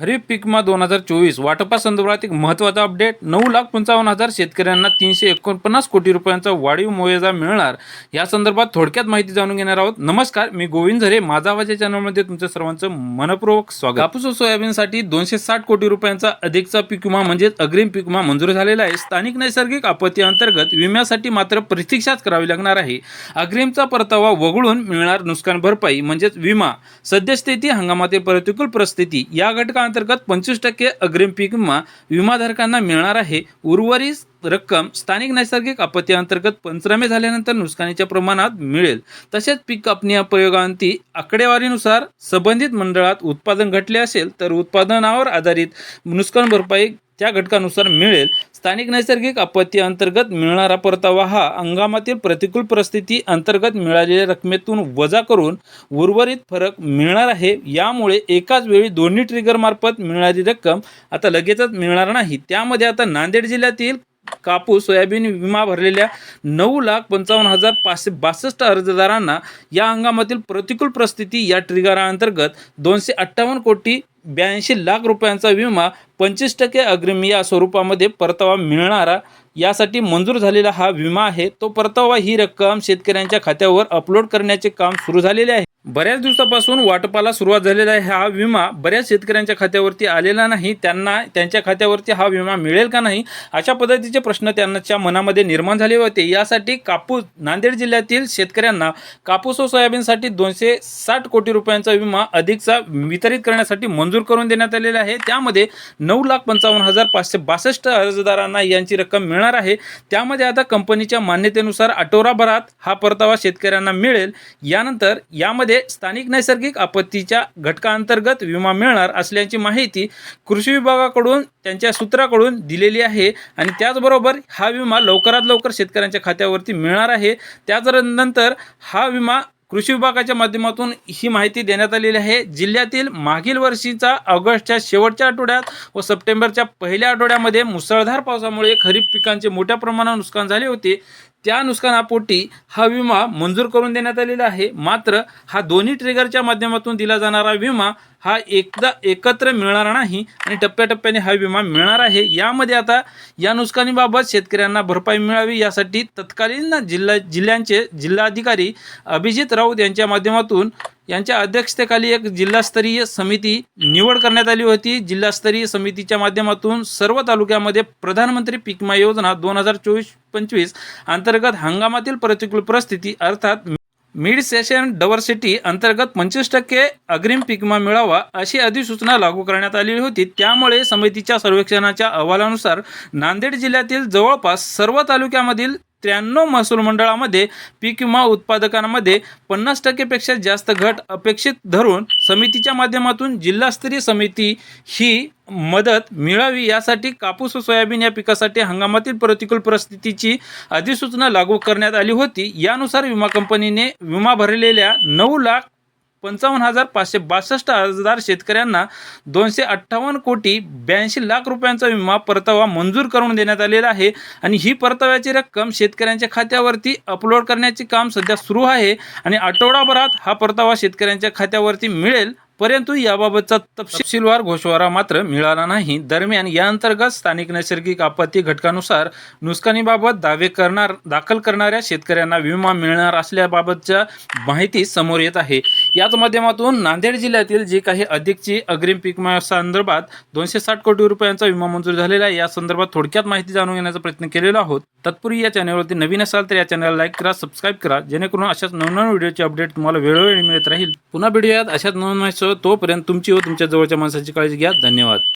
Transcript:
खरीप पीकमा दोन हजार चोवीस वाटपासंदर्भात एक महत्त्वाचा अपडेट. नऊ लाख पंचावन्न हजार शेतकऱ्यांना तीनशे एकोणपन्नास कोटी रुपयांचा वाढीव मोयजा मिळणार. या संदर्भात थोडक्यात माहिती जाणून घेणार आहोत. नमस्कार मी गोविंद झरे. माझा आवाज चॅनलमध्ये तुमचं सर्वांचं मनपूर्वक स्वागत. कापूस व सोयाबीनसाठी दोनशे साठ कोटी रुपयांचा अधिकचा पीक विमा म्हणजेच अग्रिम पीक विमा मंजूर झालेला आहे. स्थानिक नैसर्गिक आपत्ती अंतर्गत विम्यासाठी मात्र प्रतीक्षाच करावी लागणार आहे. अग्रिमचा परतावा वगळून मिळणार नुकसान भरपाई म्हणजेच विमा. सद्यस्थिती हंगामातील प्रतिकूल परिस्थिती या योजनेअंतर्गत पंचवीस टक्के अग्रिम पीक विमा विमाधारकांना मिळणार आहे. उर्वरित रक्कम स्थानिक नैसर्गिक आपत्ती अंतर्गत पंचनामे झाल्यानंतर नुकसानीच्या प्रमाणात मिळेल. तसेच पीक कापणी प्रयोगांती आकडेवारीनुसार संबंधित मंडळात उत्पादन घटले असेल तर उत्पादनावर आधारित नुकसान भरपाई त्या घटकानुसार मिळेल. स्थानिक नैसर्गिक आपत्ती अंतर्गत मिळणारा परतावा हा हंगामातील प्रतिकूल परिस्थिती अंतर्गत मिळालेल्या रकमेतून वजा करून उर्वरित फरक मिळणार आहे. यामुळे एकाच वेळी दोन्ही ट्रिगर मार्फत मिळणारी रक्कम आता लगेचच मिळणार नाही. त्यामध्ये आता नांदेड जिल्ह्यातील कापूस सोयाबीन विमा भरलेल्या नऊ लाख पंचावन्न हजार पाचशे बासष्ट अर्जदारांना या हंगामातील प्रतिकूल परिस्थिती या ट्रिगराअंतर्गत दोनशे अठ्ठावन्न कोटी ब्याऐंशी लाख रुपयांचा विमा पंचवीस टक्के अग्रिम या स्वरूपामध्ये परतावा मिळणारा यासाठी मंजूर झालेला हा विमा आहे. तो परतावा ही रक्कम शेतकऱ्यांच्या खात्यावर अपलोड करण्याचे काम सुरू झालेले आहे. बऱ्याच दिवसापासून वाटपाला सुरुवात झालेला आहे. हा विमा बऱ्याच शेतकऱ्यांच्या खात्यावरती आलेला नाही. त्यांना त्यांच्या खात्यावरती हा विमा मिळेल का नाही? अशा पद्धतीचे प्रश्न त्यांच्या मनामध्ये निर्माण झाले होते. यासाठी कापूस नांदेड जिल्ह्यातील शेतकऱ्यांना कापूस व सोयाबीनसाठी दोनशे साठ कोटी रुपयांचा विमा अधिकचा वितरित करण्यासाठी मंजूर करून देण्यात आलेला आहे. त्यामध्ये नऊ लाख पंचावन्न हजार पाचशे बासष्ट अर्जदारांना यांची रक्कम मिळणार आहे. त्यामध्ये आता कंपनीच्या मान्यतेनुसार आठवडाभरात हा परतावा शेतकऱ्यांना मिळेल. यानंतर यामध्ये स्थानिक नैसर्गिक आपत्तीच्या घटकाअंतर्गत विमा मिळणार असल्याची माहिती कृषी विभागाकडून त्यांच्या सूत्राकडून दिलेली आहे आणि त्याचबरोबर हा विमा लवकरात लवकर शेतकऱ्यांच्या खात्यावरती मिळणार आहे. त्याच नंतर हा विमा कृषी विभागाच्या माध्यमातून ही माहिती देण्यात आलेली आहे. जिल्ह्यातील मागील वर्षीचा ऑगस्टच्या शेवटच्या आठवड्यात व सप्टेंबरच्या पहिल्या आठवड्यामध्ये मुसळधार पावसामुळे खरीप पिकांचे मोठ्या प्रमाणात नुकसान झाले होते. त्या नुकसानापोटी हा विमा मंजूर करून देण्यात आलेला आहे. मात्र हा दोन्ही ट्रिगरच्या माध्यमातून दिला जाणारा विमा हा एकदा एकत्र मिळणार नाही आणि टप्प्याटप्प्याने हा विमा मिळणार आहे. यामध्ये आता या नुकसानीबाबत शेतकऱ्यांना भरपाई मिळावी यासाठी तत्कालीन जिल्हा जिल्ह्यांचे जिल्हाधिकारी अभिजित राऊत यांच्या माध्यमातून यांच्या अध्यक्षतेखाली एक जिल्हास्तरीय समिती निवड करण्यात आली होती. जिल्हास्तरीय समितीच्या माध्यमातून सर्व तालुक्यामध्ये प्रधानमंत्री पीकमा योजना दोन हजार चोवीस पंचवीस अंतर्गत हंगामातील प्रतिकूल परिस्थिती अर्थात मिड सेशन डवर्सिटी अंतर्गत पंचवीस टक्के अग्रिम पिकमा मिळावा अशी अधिसूचना लागू करण्यात आली होती. त्यामुळे समितीच्या सर्वेक्षणाच्या अहवालानुसार नांदेड जिल्ह्यातील जवळपास सर्व तालुक्यामधील त्र्याण्णव महसूल मंडळामध्ये पीक विमा उत्पादकांमध्ये पन्नास टक्केपेक्षा जास्त घट अपेक्षित धरून समितीच्या माध्यमातून जिल्हास्तरीय समिती ही मदत मिळावी यासाठी कापूस व सोयाबीन या पिकासाठी हंगामातील प्रतिकूल परिस्थितीची अधिसूचना लागू करण्यात आली होती. यानुसार विमा कंपनीने विमा भरलेल्या नऊ लाख पंचावन्न हजार पाचशे बासष्ट अर्जदार शेतकऱ्यांना दोनशे अठ्ठावन्न कोटी ब्याऐंशी लाख रुपयांचा विमा परतावा मंजूर करून देण्यात आलेला आहे. आणि ही परताव्याची रक्कम शेतकऱ्यांच्या खात्यावरती अपलोड करण्याचे काम सध्या सुरू आहे. आणि आठवडाभरात हा परतावा शेतकऱ्यांच्या खात्यावरती मिळेल. परंतु याबाबतचा तपशीलवार घोषवारा मात्र मिळाला नाही. दरम्यान या अंतर्गत स्थानिक नैसर्गिक आपत्ती घटकानुसार नुकसानीबाबत दावे करणार दाखल करणाऱ्या शेतकऱ्यांना विमा मिळणार असल्याबाबतच्या माहिती समोर येत आहे. याच माध्यमातून नांदेड जिल्ह्यातील जे काही अधिकची अग्रिम पीक विमा संदर्भात दोनशे साठ कोटी रुपयांचा विमा मंजूर झालेला आहे या संदर्भात थोडक्यात माहिती जाणून घेण्याचा प्रयत्न केलेला आहोत. तत्पूर्वी या चॅनलवरती नवीन असाल तर या चॅनलला लाईक करा सबस्क्राईब करा जेणेकरून अशाच नवनवीन व्हिडिओचे अपडेट तुम्हाला वेळोवेळी मिळत राहील. पुन्हा भेटूयात अशाच नवनवीन तोपर्यंत तुमची व तुमच्या जवळच्या माणसाची काळजी घ्या. धन्यवाद.